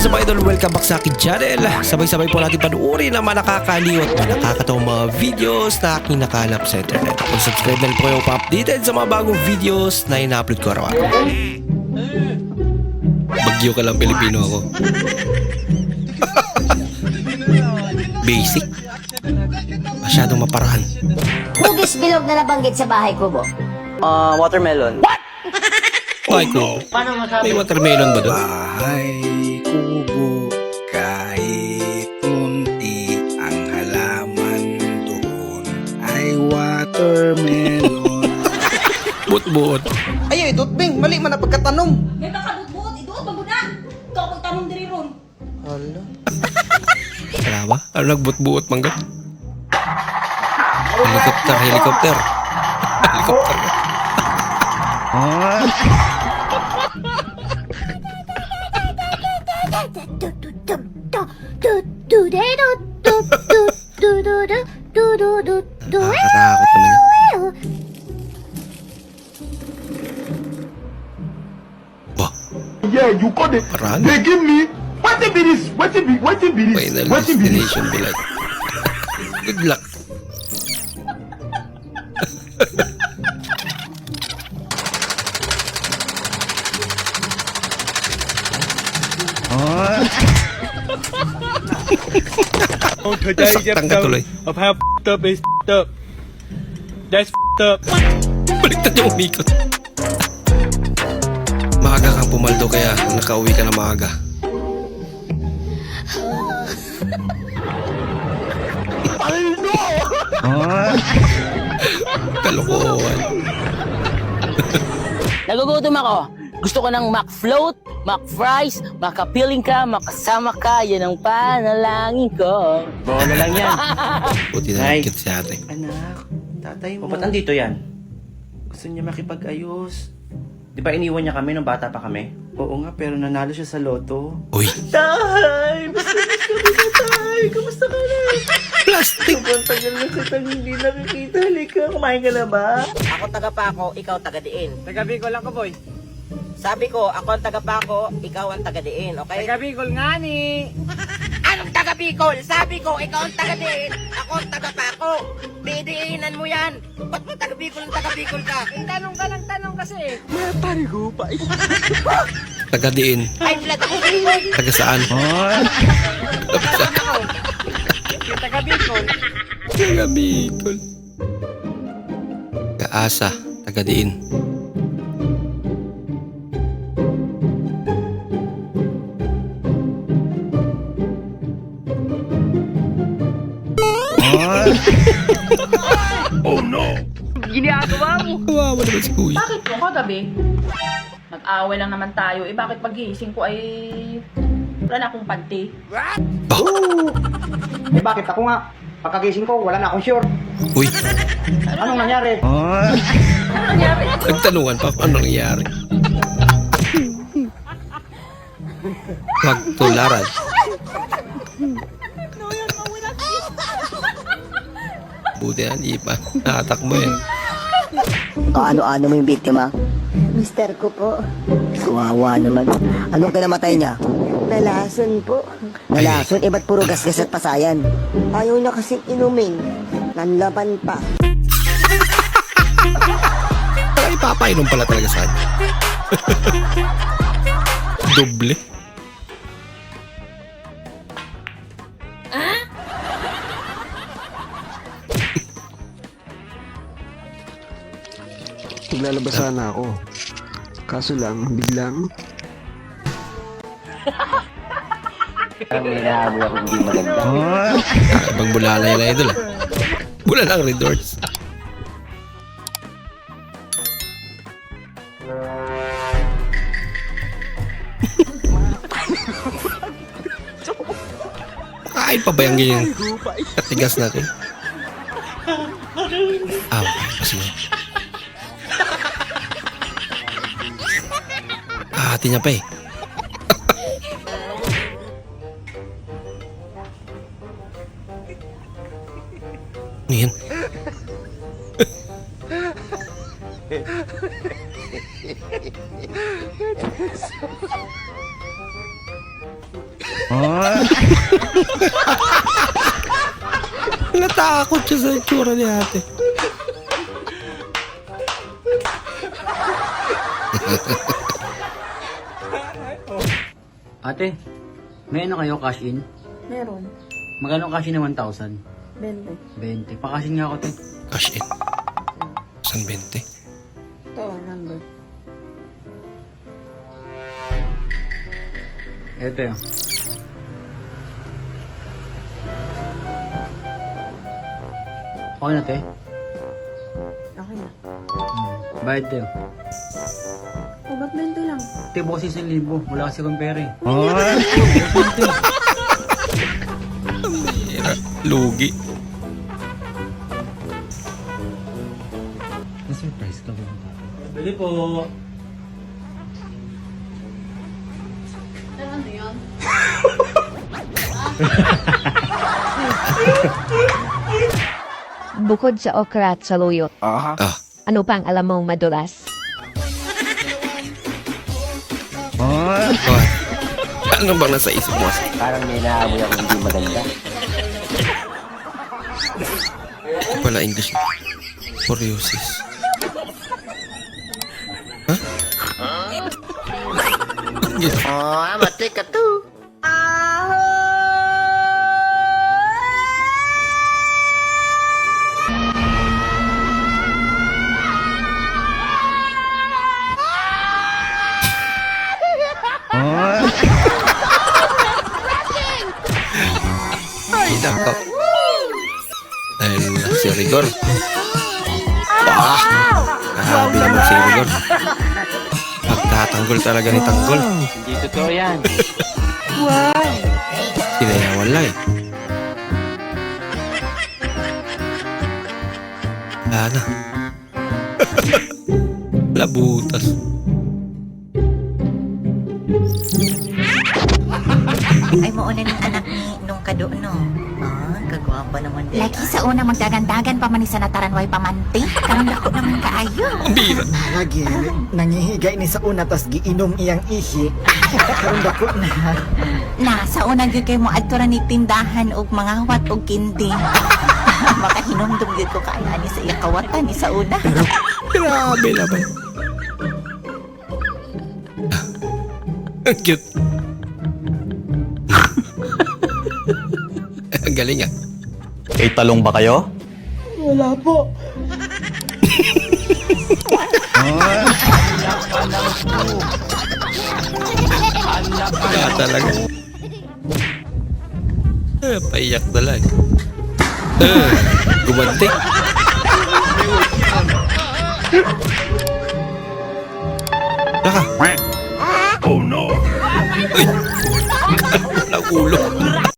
is up idol? Welcome back sa akin channel. Sabay-sabay po natin panuorin ang mga nakakaliw at mga nakakatawang mga videos na aking nakalap sa internet. Kung subscribe na po kayo pa-updated sa mga bagong videos na ina-upload ko araw-araw. Bagyo ka lang Pilipino ako. Basic. Masyadong maparahan. Hugis bilog na nabanggit sa bahay kubo. Ah, watermelon. Ay ko. May watermelon ba doon? Bahay kubo kahit munti ang halaman doon ay watermelon. Buot-buot. Ay, Dutbing, mali man na pagkatanong. May makabutbuot, iduot ba na? Ikaw magtanong diri ron. Hala. Wala ba? Ano nagbut-buot mangga? Helicopter, helicopter. helicopter. Nakakatakot naman yun. Bah, Yeah, you got it. Parang? They give me. What it be this? What it be? What it be this? final What it be this? destination bilag. Good luck. Nasaktan ka tuloy. of how f***ed up is f***ed up. That's f***ed up. Baliktad yung umikot. Maaga kang pumaldo kaya nakauwi ka na maaga. Kalokohan. Nagugutom ako. Gusto ko ng McFloat, McFries, makapiling ka, makasama ka, yan ang panalangin ko. Bola lang yan. Buti na Ay. nakikita si ate. Anak, tatay mo. O, ba't andito yan? Gusto niya makipag-ayos. Di ba iniwan niya kami nung bata pa kami? Oo nga, pero nanalo siya sa loto. Uy, Tay! Gusto ko tay! Kamusta ka na? plastic! Sobrang tagal na kita hindi nakikita. Halika, kumain ka na ba? Ako taga Paco, ikaw taga Diin. Taga Bicol ako, boy. Sabi ko, ako ang taga Paco, ikaw ang taga Diin, okay? Taga Bicol nga ni. Anong taga Bicol? Sabi ko, ikaw ang taga Diin, ako ang taga Paco. Didiinan mo yan. Ba't mo taga Bicol ang taga Bicol ka? Eh, tanong ka lang tanong kasi. Taga-diin. Ay, blood ako. Taga saan? Taga Bicol. Taga Bicol. Taga-asa. Taga-diin. Kawawa naman si kuya. Bakit po kagabi? Nag-away lang naman tayo. Eh bakit pagising ko ay... Wala na akong panty. Eh bakit ako nga? Pagkagising ko, wala na akong sure. Uy, Anong nangyari? Ano nangyari? nagtanungan pa kung anong nangyari. Huwag Buti yan, di pa. Nakatak mo yan. Ano-ano mo yung biktima? Mister ko po. Kawawa naman. Anong kinamatay niya? Nalason po. Nalason? Eh ba't puro gasgas at pasayan? Ayaw niya kasing inumin. Nanlaban pa. Ay, papainom pala talaga sa akin. Doble. Maglalabas sana ako. Kaso lang, biglang... Ibang bulalay na idol. ah. Bula lang resorts. Kain pa ba yung ganyan? Katigas natin. Ah, kasi Ah, hati niya pa eh. Ano yan? Natakot siya sa itsura ni ate. Ate, may ano kayo cash in? Meron. Magkano cash in na 1,000? 20. 20. Pakashin nga ako, te. Cash in. San 20? Ito, number. Ito yun. Okay na, te. Okay na. Bayad, te. Oh, ba't 20 lang? Te, boses yung libo. Wala kasi akong pera eh. Tira, lugi. Na-surprise ka ba? Bili po. Bukod sa okra at saluyot, Ah, ano pang alam mong madulas? Oh. Ano bang nasa isip mo? Parang may naamoy ako hindi maganda. Wala English. Coriosis. Ha? Oh, mati ka to. Ay, nako. Dahil si Rigor. Ah! Grabe naman si Rigor. Pagtatanggol talaga ni Tanggol. Hindi totoo yan. Sinayawan lang eh. Wala na. Wala Ay, mauna ng anak ni nung kado, no? Ah, kagwapa naman din. Lagi sa una magdagandagan pa man ni sa nataranway pamanti. Karon dako naman kaayo. Bira. Lagi, nangihiga ni sa una tas giinom iyang ihi. Karon dako na. Na, sa una gyud kay mo adto ni tindahan og mga wat og kindi. Makahinumdum gyud ko kaaya ni sa iya kawatan ni sa una. Grabe naman. Ang cute. Galing ah. May talong ba kayo? Wala po. Wala talaga. Eh, paiyak na lang. Eh, gumanti. Naka. Oh no. Uy. Nagulo.